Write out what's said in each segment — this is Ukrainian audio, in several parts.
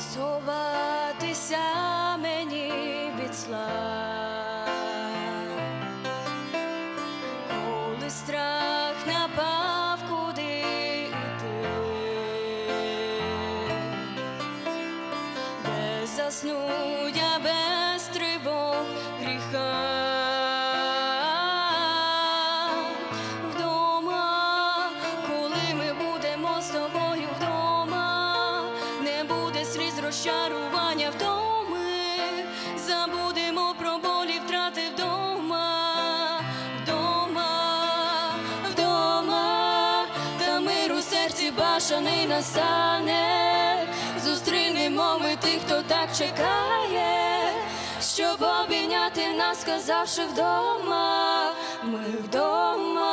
сховатися розчарування вдоми, забудемо про болі втрати вдома, вдома, вдома, та мир у серці башаний настане, зустрінемо ми тих, хто так чекає, щоб обійняти нас, сказавши вдома, ми вдома.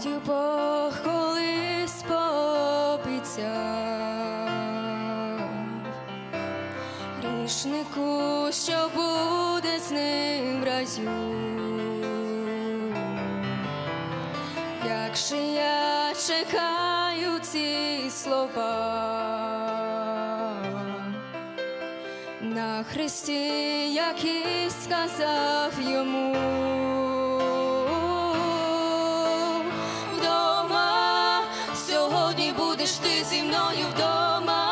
Знаю Бог колись пообіцяв грішнику, що буде з ним в раю. Якщо я чекаю ці слова на Христі, як і сказав йому. Будеш ти зі мною вдома,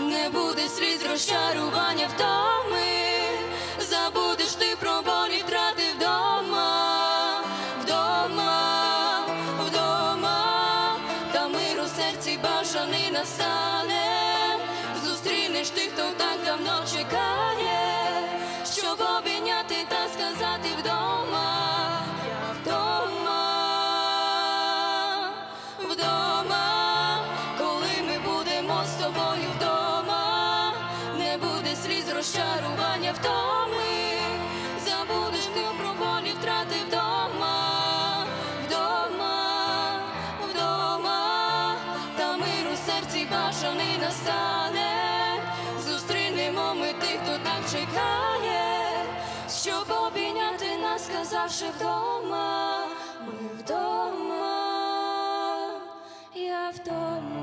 не буде сліз розчарування втоми, забудеш ти про болі втрати вдома, вдома, вдома, та мир у серці бажаний настане, зустрінеш тих, хто так давно чекає, розчарування втоми, забудеш ти про болі втрати вдома, вдома, вдома, та мир у серці бажаний настане, зустрінемо ми тих, хто так чекає, щоб обійняти нас, сказавши вдома, ми вдома, я вдома.